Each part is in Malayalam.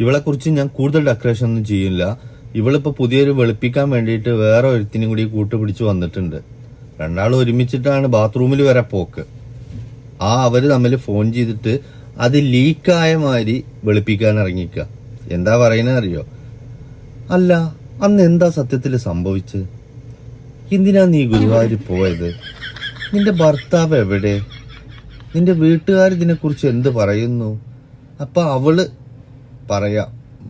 ഇവളെ കുറിച്ച് ഞാൻ കൂടുതൽ ഡെക്കറേഷൻ ഒന്നും ചെയ്യില്ല. ഇവളിപ്പോ പുതിയൊരു വെളുപ്പിക്കാൻ വേണ്ടിയിട്ട് വേറെ ഒരുത്തിനും കൂടി കൂട്ടുപിടിച്ച് വന്നിട്ടുണ്ട്. രണ്ടാളും ഒരുമിച്ചിട്ടാണ് ബാത്റൂമിൽ വരെ പോക്ക്. ആ അവർ തമ്മിൽ ഫോൺ ചെയ്തിട്ട് അത് ലീക്കായ മാതിരി വെളുപ്പിക്കാൻ ഇറങ്ങിക്ക. എന്താ പറയുന്നത് അറിയോ? അല്ല അന്ന് എന്താ സത്യത്തിൽ സംഭവിച്ചത് എന്തിനാ നീ ഗുരുവായൂർ പോയത്? നിന്റെ ഭർത്താവ് എവിടെ? നിന്റെ വീട്ടുകാർ ഇതിനെക്കുറിച്ച് എന്ത് പറയുന്നു? അപ്പൊ അവൾ പറയാ.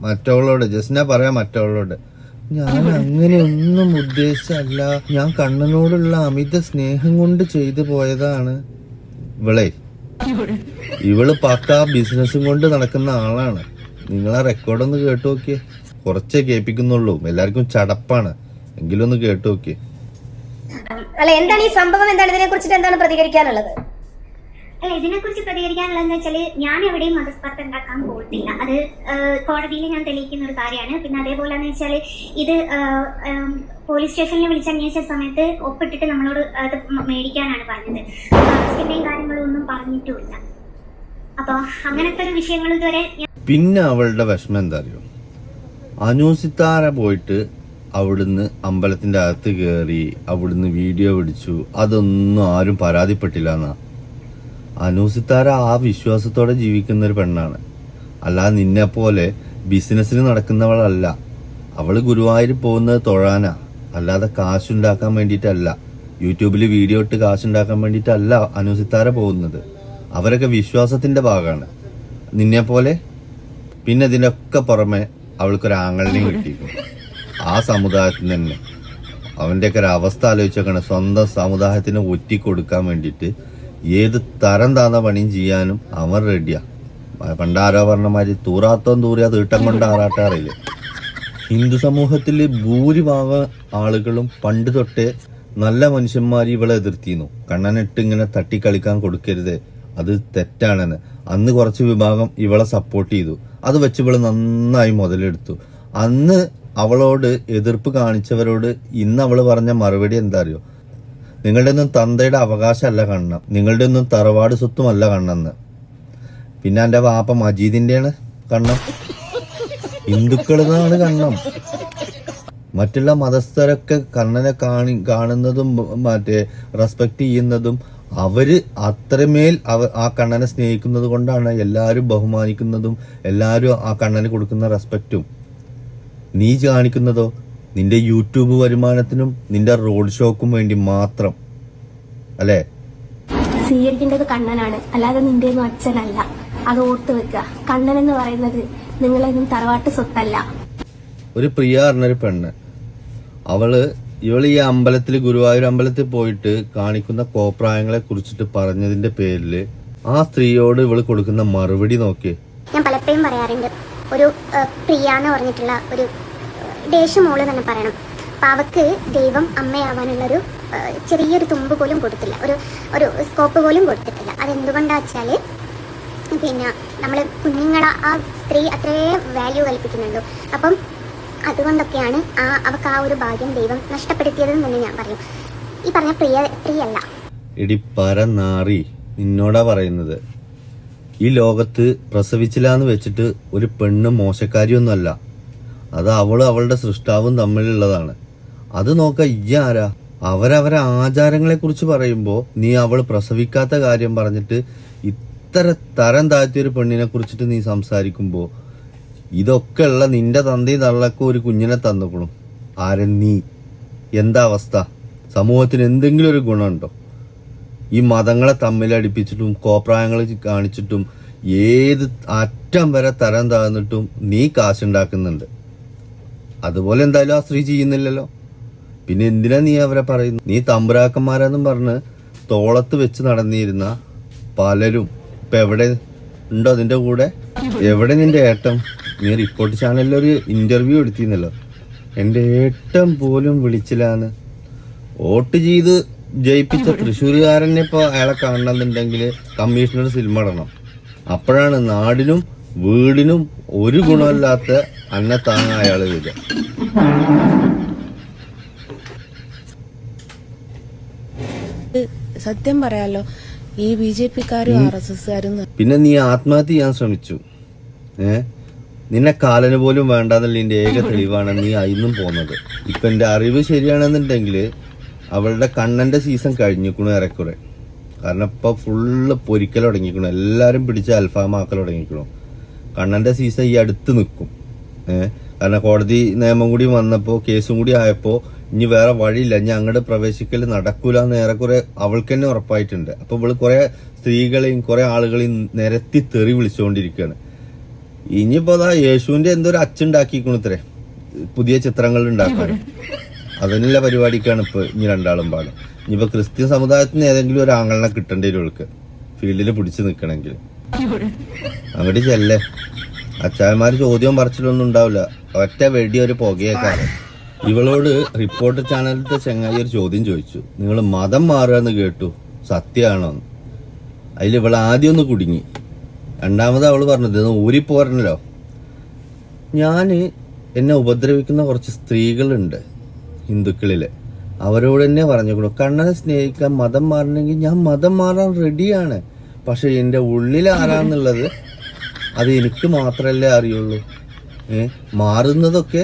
മറ്റവളോട് ജസ്ന പറയാ മറ്റവളോട്. ഞാൻ അങ്ങനെയൊന്നും ഉദ്ദേശിച്ചല്ല. ഞാൻ കണ്ണനോടുള്ള അമിത സ്നേഹം കൊണ്ട് ചെയ്തു പോയതാണ് ഇവളെ. ഇവൾ പക്ക ബിസിനസ്സും കൊണ്ട് നടക്കുന്ന ആളാണ്. നിങ്ങളെ റെക്കോർഡൊന്ന് കേട്ടു നോക്കിയേ. കുറച്ചേ കേൾപ്പിക്കുന്നുള്ളൂ. എല്ലാവർക്കും ചടപ്പാണ്. എങ്കിലും ഒന്ന് കേട്ടു നോക്കിയേ. അല്ല എന്താണ് ഈ സംഭവം? എന്താണ് ഇതിനെ കുറിച്ചിട്ട് എന്താണ് പ്രതികരിക്കാനുള്ളത്? അല്ല ഇതിനെക്കുറിച്ച് പ്രതികരിക്കാനുള്ളതെന്ന് വെച്ചാൽ ഞാൻ എവിടെയും മതസ്പർദ്ധ ഉണ്ടാക്കാൻ പോയിട്ടില്ല. അത് കോടതിയിൽ ഞാൻ തെളിയിക്കുന്ന ഒരു കാര്യമാണ്. പിന്നെ അതേപോലെ എന്ന് വെച്ചാൽ ഇത് പോലീസ് സ്റ്റേഷനിൽ വിളിച്ചന്വേഷിച്ച സമയത്ത് ഒപ്പിട്ടിട്ട് നമ്മളോട് അത് മേടിക്കാനാണ് പറഞ്ഞത്. അറസ്റ്റിന്റെയും കാര്യങ്ങളും ഒന്നും പറഞ്ഞിട്ടുമില്ല. അപ്പൊ അങ്ങനത്തെ ഒരു വിഷയങ്ങൾ ഇതുവരെ പിന്നെ അവളുടെ വിഷമം എന്താ അറിയോ? അനൂസിത്താര പോയിട്ട് അവിടുന്ന് അമ്പലത്തിന്റെ അകത്ത് കയറി അവിടുന്ന് വീഡിയോ പിടിച്ചു. അതൊന്നും ആരും പരാതിപ്പെട്ടില്ല എന്നാ. അനൂസിത്താര ആ വിശ്വാസത്തോടെ ജീവിക്കുന്ന ഒരു പെണ്ണാണ്. അല്ലാതെ നിന്നെ പോലെ ബിസിനസ്സിന് നടക്കുന്നവളല്ല. അവൾ ഗുരുവായൂർ പോകുന്നത് തൊഴാനാ. അല്ലാതെ കാശുണ്ടാക്കാൻ വേണ്ടിയിട്ടല്ല. യൂട്യൂബിൽ വീഡിയോ ഇട്ട് കാശുണ്ടാക്കാൻ വേണ്ടിയിട്ടല്ല അനൂസിത്താര പോകുന്നത്. അവരൊക്കെ വിശ്വാസത്തിന്റെ ഭാഗമാണ് നിന്നെ പോലെ? പിന്നെ ഇതിനൊക്കെ പുറമെ അവൾക്കൊരു ആങ്ങളിനെയും കിട്ടിയിരിക്കും ആ സമുദായത്തിൽ തന്നെ അവന്റെയൊക്കെ ഒരു അവസ്ഥ ആലോചിച്ചേക്കാണ് സ്വന്തം സമുദായത്തിന് ഒറ്റിക്കൊടുക്കാൻ വേണ്ടിയിട്ട് ഏത് തരം താന്ന പണിയും ചെയ്യാനും അവൻ റെഡിയാ പണ്ടാരോ പറഞ്ഞ മാതിരി തൂറാത്തോൻ തൂറിയാ തീട്ടം കൊണ്ട് ആറാട്ടാറില്ലേ ഹിന്ദു സമൂഹത്തിൽ ഭൂരിഭാഗം ആളുകളും പണ്ട് തൊട്ടേ നല്ല മനുഷ്യന്മാർ ഇവളെ എതിർത്തിന്നു കണ്ണനിട്ട് ഇങ്ങനെ തട്ടിക്കളിക്കാൻ കൊടുക്കരുത്. അത് തെറ്റാണെന്ന്. അന്ന് കുറച്ച് വിഭാഗം ഇവളെ സപ്പോർട്ട് ചെയ്തു. അത് വെച്ച് ഇവൾ നന്നായി മുതലെടുത്തു. അന്ന് അവളോട് എതിർപ്പ് കാണിച്ചവരോട് ഇന്ന് അവൾ പറഞ്ഞ മറുപടി എന്താ അറിയോ? നിങ്ങളുടെ ഒന്നും തന്തയുടെ അവകാശമല്ല കണ്ണം. നിങ്ങളുടെ ഒന്നും തറവാട് സ്വത്തുമല്ല കണ്ണെന്ന്. പിന്നെ എന്റെ വാപ്പ മജീദിന്റെയാണ് കണ്ണം. ഹിന്ദുക്കളതാണ് കണ്ണം. മറ്റുള്ള മതസ്ഥരൊക്കെ കണ്ണനെ കാണി കാണുന്നതും മറ്റേ റെസ്പെക്ട് ചെയ്യുന്നതും അവർ അത്രമേൽ അവ ആ കണ്ണനെ സ്നേഹിക്കുന്നത് കൊണ്ടാണ് എല്ലാവരും ബഹുമാനിക്കുന്നതും എല്ലാവരും ആ കണ്ണന് കൊടുക്കുന്ന റെസ്പെക്റ്റും നീ കാണിക്കുന്നതോ? നിന്റെ യൂട്യൂബ് വരുമാനത്തിനും നിന്റെ റോഡ് ഷോക്കും വേണ്ടി മാത്രം. അല്ലേ? സ്വീകരിക്കേണ്ടത് കണ്ണനാണ്. അല്ലാതെ നിന്റെ ഒന്നും അച്ഛനല്ല. അത് ഓർത്ത് വെക്കുക. കണ്ണൻ എന്ന് പറയുന്നത് നിങ്ങളൊന്നും തറവാട്ട് സ്വത്തല്ല. ഒരു പ്രിയ പറഞ്ഞൊരു പെണ്ണ്. അവൾ ഇവൾ ഈ അമ്പലത്തിൽ ഗുരുവായൂർ അമ്പലത്തിൽ പോയിട്ട് കാണിക്കുന്ന കോപ്രായങ്ങളെ കുറിച്ചിട്ട് പറഞ്ഞതിന്റെ പേരിൽ ആ സ്ത്രീയോട് ഇവൾ കൊടുക്കുന്ന മറുപടി നോക്കി. ഞാൻ പലപ്പോഴും പറയാറുണ്ട്. ഒരു പ്രിയ എന്ന് പറഞ്ഞിട്ടുള്ള ഒരു ദേശമോൾ തന്നെ പറയണം. അപ്പം അവക്ക് ദൈവം അമ്മയാവാനുള്ളൊരു ചെറിയൊരു തുമ്പ് പോലും കൊടുത്തില്ല. ഒരു ഒരു സ്കോപ്പ് പോലും കൊടുത്തിട്ടില്ല. അതെന്തുകൊണ്ടാ വെച്ചാൽ പിന്നെ നമ്മൾ കുഞ്ഞുങ്ങളെ ആ സ്ത്രീ അത്രേ വാല്യൂ കൽപ്പിക്കുന്നുണ്ടോ അപ്പം അതുകൊണ്ടൊക്കെയാണ് ആ അവക്ക് ആ ഒരു ഭാഗ്യം ദൈവം നഷ്ടപ്പെടുത്തിയതെന്ന് തന്നെ ഞാൻ പറയും. ഈ പറഞ്ഞ പ്രിയ പ്രിയല്ല. എടി നിന്നോടാ പറയുന്നത്. ഈ ലോകത്ത് പ്രസവിച്ചില്ലാന്ന് വെച്ചിട്ട് ഒരു പെണ്ണ് മോശക്കാരിയൊന്നുമല്ല. അത് അവൾ അവളുടെ സൃഷ്ടാവും തമ്മിലുള്ളതാണ്. അത് നോക്ക ഇയ്യാരാ അവരവരെ ആചാരങ്ങളെ കുറിച്ച് പറയുമ്പോ നീ അവൾ പ്രസവിക്കാത്ത കാര്യം പറഞ്ഞിട്ട് ഇത്ര തരം താഴ്ത്തിയൊരു പെണ്ണിനെ കുറിച്ചിട്ട് നീ സംസാരിക്കുമ്പോ ഇതൊക്കെ ഉള്ള നിന്റെ തന്തയും തള്ളക്കും ഒരു കുഞ്ഞിനെ തന്നുക്കണം. ആരും നീ? എന്താ അവസ്ഥ? സമൂഹത്തിന് എന്തെങ്കിലും ഒരു ഗുണമുണ്ടോ? ഈ മതങ്ങളെ തമ്മിലടിപ്പിച്ചിട്ടും കോപ്രായങ്ങൾ കാണിച്ചിട്ടും ഏത് അറ്റം വരെ തരം താഴ്ന്നിട്ടും നീ കാശുണ്ടാക്കുന്നുണ്ട്. അതുപോലെ എന്തായാലും ആ സ്ത്രീ ചെയ്യുന്നില്ലല്ലോ. പിന്നെ എന്തിനാ നീ അവരെ പറയുന്നു നീ തമ്പുരാക്കന്മാരെന്നും പറഞ്ഞ് തോളത്ത് വെച്ച് നടന്നിരുന്ന പലരും ഇപ്പൊ എവിടെ ഉണ്ടോ അതിന്റെ കൂടെ? എവിടെ നിന്റെ ഏട്ടം നീ റിപ്പോർട്ട് ചാനലിൽ ഒരു ഇന്റർവ്യൂ എടുത്തിരുന്നല്ലോ. എന്റെ ഏട്ടം പോലും വിളിച്ചില്ലാന്ന്. വോട്ട് ചെയ്ത് ജയിപ്പിച്ച തൃശ്ശൂരുകാരനെ ഇപ്പൊ അയാളെ കാണണമെന്നുണ്ടെങ്കിൽ കമ്മീഷണർ സിനിമ ഇടണം. അപ്പോഴാണ് നാടിനും വീടിനും ഒരു ഗുണമില്ലാത്ത അന്നെ താങ്ങ അയാൾ വരിക സത്യം പറയാലോ ഈ ബി ജെ പിക്കാരും ആർ എസ് എസ്കാരും പിന്നെ നീ ആത്മഹത്യ ചെയ്യാൻ ശ്രമിച്ചു. ഏ? നിന്നെ കാലന് പോലും വേണ്ടാന്നുള്ളതിന്റെ ഏക തെളിവാണ് നീ അയിന്നും പോന്നത്. ഇപ്പൊ എന്റെ അറിവ് ശരിയാണെന്നുണ്ടെങ്കിൽ അവളുടെ കണ്ണന്റെ സീസൺ കഴിഞ്ഞിക്കണു ഏറെക്കുറെ. കാരണം ഇപ്പൊ ഫുള്ള് പൊരിക്കൽ തുടങ്ങിക്കണു എല്ലാരും പിടിച്ച് അൽഫാമാക്കൽ തുടങ്ങിക്കണു കണ്ണന്റെ സീസൺ ഈ അടുത്ത് നിൽക്കും കാരണം കോടതി നിയമം കൂടി വന്നപ്പോൾ കേസും കൂടി ആയപ്പോൾ ഇനി വേറെ വഴിയില്ല. ഇനി അങ്ങോട്ട് പ്രവേശിക്കൽ നടക്കൂല എന്ന് ഏറെക്കുറെ അവൾക്ക് തന്നെ ഉറപ്പായിട്ടുണ്ട്. അപ്പൊ ഇവൾ കുറെ സ്ത്രീകളെയും കുറെ ആളുകളെയും നിരത്തി തെറി വിളിച്ചുകൊണ്ടിരിക്കുകയാണ് ഇനിയിപ്പോ അതാ യേശുവിന്റെ എന്തോ ഒരു അച്ചുണ്ടാക്കിക്കണത്രേ. പുതിയ ചിത്രങ്ങൾ ഉണ്ടാക്കാൻ. അതിനുള്ള പരിപാടിക്കാണ് ഇപ്പൊ ഇനി രണ്ടാളും പാടും. ഇനിയിപ്പൊ ക്രിസ്ത്യൻ സമുദായത്തിന് ഏതെങ്കിലും ഒരു ആങ്ങളെ കിട്ടേണ്ടി വരും ഫീൽഡിൽ പിടിച്ചു നിൽക്കണമെങ്കിൽ അങ്ങോട്ട് ചെല്ലേ. അച്ചായന്മാര് ചോദ്യവും പറച്ചിലൊന്നും ഉണ്ടാവില്ല. ഒറ്റ വെടി ഒരു പുകയേക്കാണ് ഇവളോട് റിപ്പോർട്ടർ ചാനലിലത്തെ ചെങ്ങായി ഒരു ചോദ്യം ചോദിച്ചു. നിങ്ങൾ മതം മാറുകയെന്ന് കേട്ടു? സത്യമാണോ? അതിൽ ഇവൾ ആദ്യം ഒന്ന് കുടുങ്ങി. രണ്ടാമത് അവൾ പറഞ്ഞത് ഊരി ഊരിപ്പോരണല്ലോ. ഞാൻ എന്നെ ഉപദ്രവിക്കുന്ന കുറച്ച് സ്ത്രീകളുണ്ട് ഹിന്ദുക്കളിൽ. അവരോട് തന്നെ കൊടുക്കും കണ്ണനെ സ്നേഹിക്കാൻ മതം മാറണമെങ്കിൽ ഞാൻ മതം മാറാൻ റെഡിയാണ് പക്ഷെ എന്റെ ഉള്ളിൽ ആരാന്നുള്ളത് അത് എനിക്ക് മാത്രമല്ലേ അറിയുള്ളൂ. മാറുന്നതൊക്കെ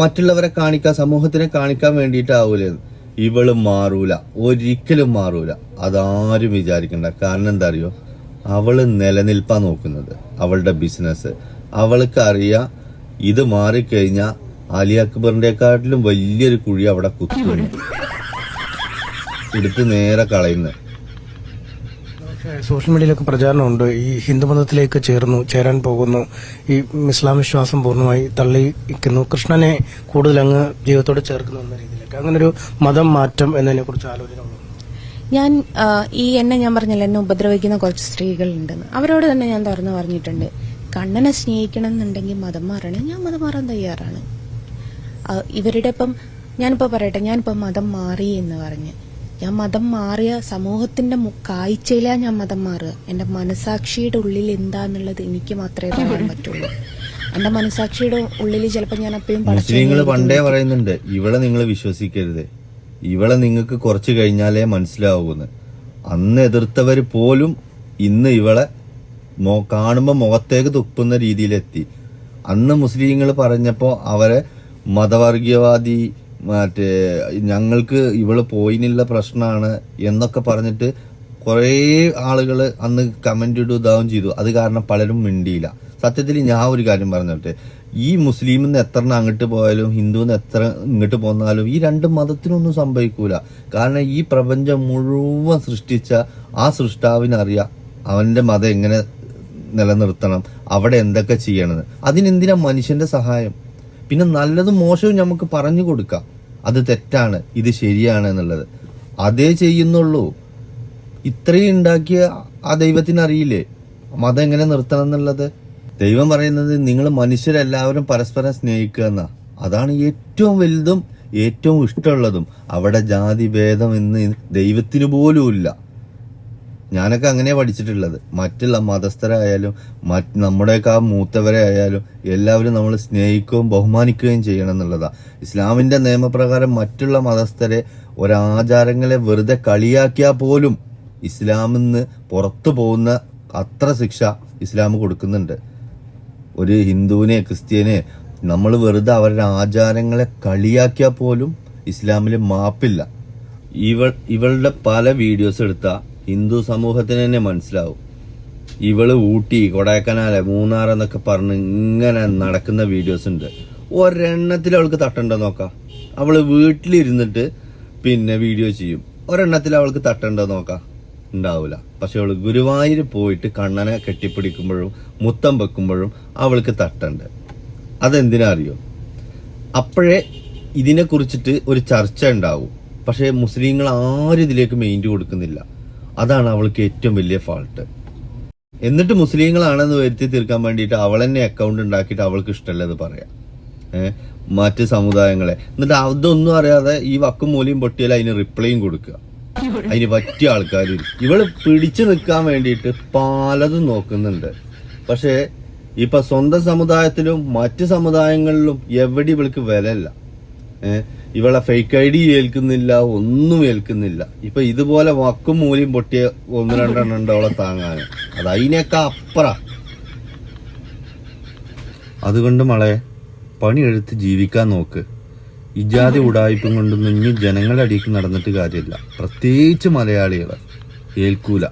മറ്റുള്ളവരെ കാണിക്കാൻ സമൂഹത്തിനെ കാണിക്കാൻ വേണ്ടിയിട്ടാവൂലേ ഇവൾ മാറൂല. ഒരിക്കലും മാറൂല. അതാരും വിചാരിക്കണ്ട. കാരണം എന്താ അറിയോ അവൾ നിലനിൽപ്പാൻ നോക്കുന്നത്. അവളുടെ ബിസിനസ് അവൾക്ക് അറിയാം ഇത് മാറിക്കഴിഞ്ഞാൽ അലി അക്ബറിന്റെക്കാട്ടിലും വലിയൊരു കുഴി അവിടെ കുത്തുന്നു എടുത്ത് നേരെ കളയുന്നത് സോഷ്യൽ മീഡിയയിലൊക്കെ പ്രചാരണമുണ്ട്. ഈ ഹിന്ദുമതത്തിലേക്ക് ചേർന്നു ചേരാൻ പോകുന്നു. ഈ ഇസ്ലാം വിശ്വാസം പൂർണമായി തള്ളിക്കുന്നു കൃഷ്ണനെ കൂടുതൽ അങ്ങ് ജീവിതത്തോട് ചേർക്കുന്നു എന്ന രീതിയിലൊക്കെ. അങ്ങനെ ഒരു മതം മാറ്റം എന്നതിനെ കുറിച്ച് ആലോചന ഞാൻ ഈ എന്നെ ഞാൻ പറഞ്ഞല്ലോ എന്നെ ഉപദ്രവിക്കുന്ന കുറച്ച് സ്ത്രീകളുണ്ടെന്ന്. അവരോട് തന്നെ ഞാൻ തുറന്നു പറഞ്ഞിട്ടുണ്ട്. കണ്ണനെ സ്നേഹിക്കണം എന്നുണ്ടെങ്കിൽ മതം മാറണേ. ഞാൻ മതം മാറാൻ തയ്യാറാണ്. ഇവരുടെ ഇപ്പം ഞാനിപ്പോ പറയട്ടെ ഞാനിപ്പോ മതം മാറി എന്ന് പറഞ്ഞ്. ഞാൻ മതം മാറിയ സമൂഹത്തിന്റെ മു- കാഴ്ചയിലാ ഞാൻ മതം മാറുക. എന്റെ മനസാക്ഷിയുടെ ഉള്ളിൽ എന്താന്നുള്ളത് എനിക്ക് മാത്രമേ പറയാൻ പറ്റുള്ളൂ. എന്റെ മനസാക്ഷിയുടെ ഉള്ളിൽ ചിലപ്പോൾ ഞാൻ അപ്പോഴും മുസ്ലിങ്ങൾ പണ്ടേ പറയുന്നുണ്ട് ഇവളെ നിങ്ങൾ വിശ്വസിക്കരുത്. ഇവളെ നിങ്ങൾക്ക് കുറച്ച് കഴിഞ്ഞാലേ മനസ്സിലാവൂന്ന് അന്ന് എതിർത്തവർ പോലും ഇന്ന് ഇവളെ മോ കാണുമ്പോൾ മുഖത്തേക്ക് തുപ്പുന്ന രീതിയിലെത്തി. അന്ന് മുസ്ലിങ്ങൾ പറഞ്ഞപ്പോൾ അവരെ മതവർഗീയവാദി മറ്റേ ഞങ്ങൾക്ക് ഇവൾ പോയിനില്ല പ്രശ്നമാണ് എന്നൊക്കെ പറഞ്ഞിട്ട് കുറേ ആളുകൾ അന്ന് കമന്റ് ഇടും ഇതാവും ചെയ്തു. അത് കാരണം പലരും മിണ്ടിയില്ല. സത്യത്തിൽ ഞാൻ ഒരു കാര്യം പറഞ്ഞോട്ടെ. ഈ മുസ്ലിമിൽ നിന്ന് എത്ര അങ്ങോട്ട് പോയാലും ഹിന്ദുന്ന് എത്ര ഇങ്ങോട്ട് പോന്നാലും ഈ രണ്ട് മതത്തിനൊന്നും സംഭവിക്കൂല. കാരണം ഈ പ്രപഞ്ചം മുഴുവൻ സൃഷ്ടിച്ച ആ സൃഷ്ടാവിനറിയാം അവന്റെ മതം എങ്ങനെ നിലനിർത്തണം അവിടെ എന്തൊക്കെ ചെയ്യണമെന്ന് അതിനെന്തിനാ മനുഷ്യന്റെ സഹായം? പിന്നെ നല്ലതും മോശവും നമുക്ക് പറഞ്ഞു കൊടുക്കാം. അത് തെറ്റാണ് ഇത് ശരിയാണ് എന്നുള്ളത്. അതേ ചെയ്യുന്നുള്ളൂ. ഇത്രയും ഉണ്ടാക്കിയ ആ ദൈവത്തിന് അറിയില്ലേ മതം എങ്ങനെ നിർത്തണം എന്നുള്ളത്? ദൈവം പറയുന്നത് നിങ്ങൾ മനുഷ്യരെല്ലാവരും പരസ്പരം സ്നേഹിക്കുക എന്നാ. അതാണ് ഏറ്റവും വലുതും ഏറ്റവും ഇഷ്ടമുള്ളതും. അവിടെ ജാതി ഭേദം എന്ന് ദൈവത്തിന് പോലും ഇല്ല. ഞാനൊക്കെ അങ്ങനെ പഠിച്ചിട്ടുള്ളത്. മറ്റുള്ള മതസ്ഥരായാലും മറ്റ് നമ്മുടെയൊക്കെ ആ മൂത്തവരെ ആയാലും എല്ലാവരും നമ്മൾ സ്നേഹിക്കുകയും ബഹുമാനിക്കുകയും ചെയ്യണം എന്നുള്ളതാണ് ഇസ്ലാമിന്റെ നിയമപ്രകാരം മറ്റുള്ള മതസ്ഥരെ ഒരാചാരങ്ങളെ വെറുതെ കളിയാക്കിയാൽ പോലും ഇസ്ലാമിൽ നിന്ന് പുറത്തു പോകുന്ന അത്ര ശിക്ഷ ഇസ്ലാം കൊടുക്കുന്നുണ്ട്. ഒരു ഹിന്ദുവിനെ ക്രിസ്ത്യനെ നമ്മൾ വെറുതെ അവരുടെ ആചാരങ്ങളെ കളിയാക്കിയാൽ പോലും ഇസ്ലാമിൽ മാപ്പില്ല. ഇവ ഇവളുടെ പല വീഡിയോസ് എടുത്താൽ ഹിന്ദു സമൂഹത്തിന് തന്നെ മനസ്സിലാവും. ഇവൾ ഊട്ടി കൊടൈക്കനാല് മൂന്നാർ എന്നൊക്കെ പറഞ്ഞ് ഇങ്ങനെ നടക്കുന്ന വീഡിയോസ് ഉണ്ട്. ഒരെണ്ണത്തിൽ അവൾക്ക് തട്ടണ്ട നോക്കാം. അവൾ വീട്ടിലിരുന്നിട്ട് പിന്നെ വീഡിയോ ചെയ്യും. ഒരെണ്ണത്തിൽ അവൾക്ക് തട്ടണ്ട നോക്കാം. ഉണ്ടാവില്ല പക്ഷെ അവൾ ഗുരുവായൂർ പോയിട്ട് കണ്ണനെ കെട്ടിപ്പിടിക്കുമ്പോഴും മുത്തം വെക്കുമ്പോഴും അവൾക്ക് തട്ടണ്ട്. അതെന്തിനാ അറിയോ? അപ്പോഴേ ഇതിനെ കുറിച്ചിട്ട് ഒരു ചർച്ച ഉണ്ടാവും. പക്ഷേ മുസ്ലിങ്ങൾ ആരും ഇതിലേക്ക് മെയിന്റ് കൊടുക്കുന്നില്ല. അതാണ് അവൾക്ക് ഏറ്റവും വലിയ ഫാൾട്ട് എന്നിട്ട് മുസ്ലിങ്ങളാണെന്ന് വരുത്തി തീർക്കാൻ വേണ്ടിയിട്ട് അവൾ തന്നെ അക്കൗണ്ട് ഉണ്ടാക്കിയിട്ട് അവൾക്ക് ഇഷ്ടമല്ലത് പറയാം. മറ്റ് സമുദായങ്ങളെ. എന്നിട്ട് അതൊന്നും അറിയാതെ ഈ വക്കും മൂലയും പൊട്ടിയാൽ അതിന് റിപ്ലൈയും കൊടുക്കുക. അതിന് പറ്റിയ ആൾക്കാർ ഇവൾ പിടിച്ചു നിൽക്കാൻ വേണ്ടിയിട്ട് പലതും നോക്കുന്നുണ്ട്. പക്ഷേ ഇപ്പൊ സ്വന്തം സമുദായത്തിലും മറ്റ് സമുദായങ്ങളിലും എവിടെ ഇവൾക്ക് വിലയില്ല. ഏഹ് ഇവളെ ഫേക്ക് ഐ ഡി ഏൽക്കുന്നില്ല ഒന്നും ഏൽക്കുന്നില്ല. ഇപ്പൊ ഇതുപോലെ വക്കും മൂലയും പൊട്ടിയ ഒന്ന് രണ്ടെണ്ണം ഉണ്ട് അവളെ താങ്ങാൻ. അത് അതിനൊക്കെ അപ്പറ. അതുകൊണ്ട് മളെ പണിയെടുത്ത് ജീവിക്കാൻ നോക്ക്. ഇജാതി ഉടായ്പും കൊണ്ടൊന്നും ഇനി ജനങ്ങളുടെ അടിക്ക് നടന്നിട്ട് കാര്യമില്ല. പ്രത്യേകിച്ച് മലയാളികളെ ഏൽക്കൂല.